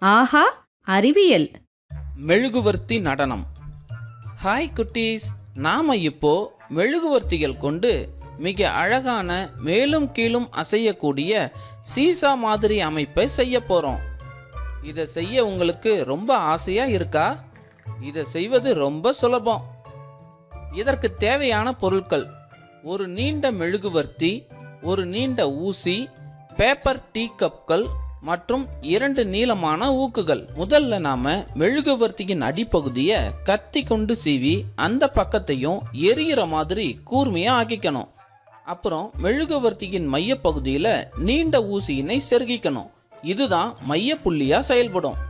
ஆஹா அறிவியல். மெழுகுவர்த்தி நடனம். ஹாய் குட்டீஸ் நாம இப்போ மெழுகுவர்த்திகள் கொண்டு மிக அழகான மேலும் கீழும் அசையக்கூடிய சீசா மாதிரி அமைப்பை செய்ய போறோம். இதை செய்ய உங்களுக்கு ரொம்ப ஆசையா இருக்கா? இதை செய்வது ரொம்ப சுலபம். இதற்கு தேவையான பொருட்கள். ஒரு நீண்ட மெழுகுவர்த்தி ஒரு நீண்ட ஊசி பேப்பர் டீ கப்கள் மற்றும் இரண்டு நீளமான ஊக்குகள். முதல்ல நாம மெழுகுவர்த்தியின் அடிப்பகுதியை கத்தி கொண்டு சீவி அந்த பக்கத்தையும் எரியிற மாதிரி கூர்மையா ஆக்கிக்கணும். அப்புறம் மெழுகுவர்த்தியின் மையப்பகுதியில் நீண்ட ஊசியினை செருகிக்கணும். இதுதான் மையப்புள்ளியா செயல்படும்.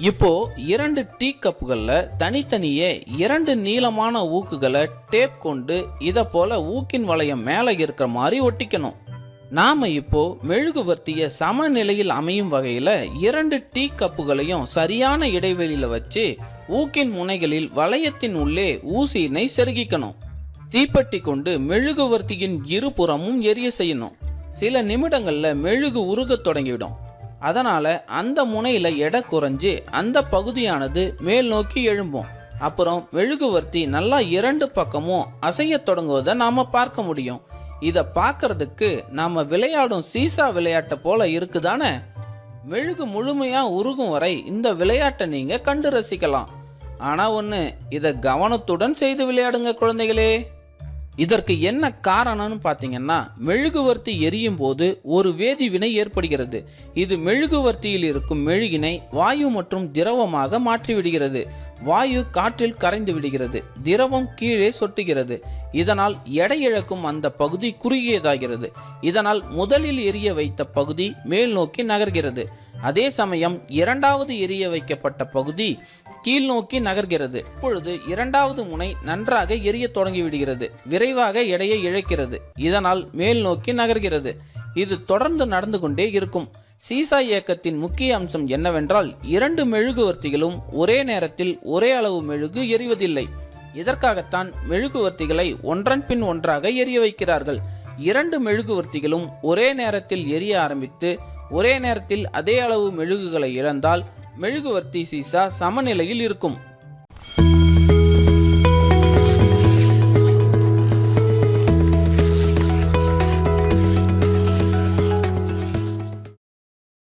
இப்போ இரண்டு டீ கப்புகளில் தனித்தனியே இரண்டு நீளமான ஊக்குகளை டேப் கொண்டு இதை போல ஊக்கின் வளையம் மேலே இருக்கிற மாதிரி ஒட்டிக்கணும். நாம் இப்போ மெழுகுவர்த்திய சமநிலையில் அமையும் வகையில் இரண்டு டீ கப்புகளையும் சரியான இடைவெளியில் வச்சு ஊக்கின் முனைகளில் வளையத்தின் உள்ளே ஊசியினை செருகிக்கணும். தீப்பெட்டி கொண்டு மெழுகுவர்த்தியின் இருபுறமும் எரிய செய்யணும். சில நிமிடங்களில் மெழுகு உருகத் தொடங்கிவிடும். அதனால் அந்த முனையில் எடை குறைஞ்சு அந்த பகுதியானது மேல் நோக்கி எழும்பும். அப்புறம் மெழுகுவர்த்தி நல்லா இரண்டு பக்கமும் அசையத் தொடங்குவதை நாம் பார்க்க முடியும். இதை பார்க்கறதுக்கு நாம விளையாடும் சீசா விளையாட்டை போல இருக்குதானே? மெழுகு முழுமையா உருகும் வரை இந்த விளையாட்டை நீங்க கண்டு ரசிக்கலாம். ஆனா ஒன்று இதை கவனத்துடன் செய்து விளையாடுங்க குழந்தைகளே. இதற்கு என்ன காரணம்னு பார்த்தீங்கன்னா மெழுகுவர்த்தி எரியும் போது ஒரு வேதிவினை ஏற்படுகிறது. இது மெழுகுவர்த்தியில் இருக்கும் மெழுகினை வாயு மற்றும் திரவமாக மாற்றிவிடுகிறது. வாயு காற்றில் கரைந்து விடுகிறது. திரவம் கீழே சொட்டுகிறது. இதனால் எடை இழக்கும் அந்த பகுதி குறுகியதாகிறது. இதனால் முதலில் எரிய வைத்த பகுதி மேல் நோக்கி நகர்கிறது. அதே சமயம் இரண்டாவது எரிய வைக்கப்பட்ட பகுதி கீழ் நோக்கி நகர்கிறது. இப்பொழுது இரண்டாவது முனை நன்றாக எரிய தொடங்கிவிடுகிறது விரைவாக எடையை இழக்கிறது. இதனால் மேல் நோக்கி நகர்கிறது. இது தொடர்ந்து நடந்து கொண்டே இருக்கும். சீசா இயக்கத்தின் முக்கிய அம்சம் என்னவென்றால் இரண்டு மெழுகுவர்த்திகளும் ஒரே நேரத்தில் ஒரே அளவு மெழுகு எரிவதில்லை இதற்காகத்தான் மெழுகுவர்த்திகளை ஒன்றன் பின் ஒன்றாக எரிய வைக்கிறார்கள். இரண்டு மெழுகுவர்த்திகளும் ஒரே நேரத்தில் எரிய ஆரம்பித்து ஒரே நேரத்தில் அதே அளவு மெழுகுகளை இழந்தால் மெழுகுவர்த்தி சீசா சமநிலையில் இருக்கும்.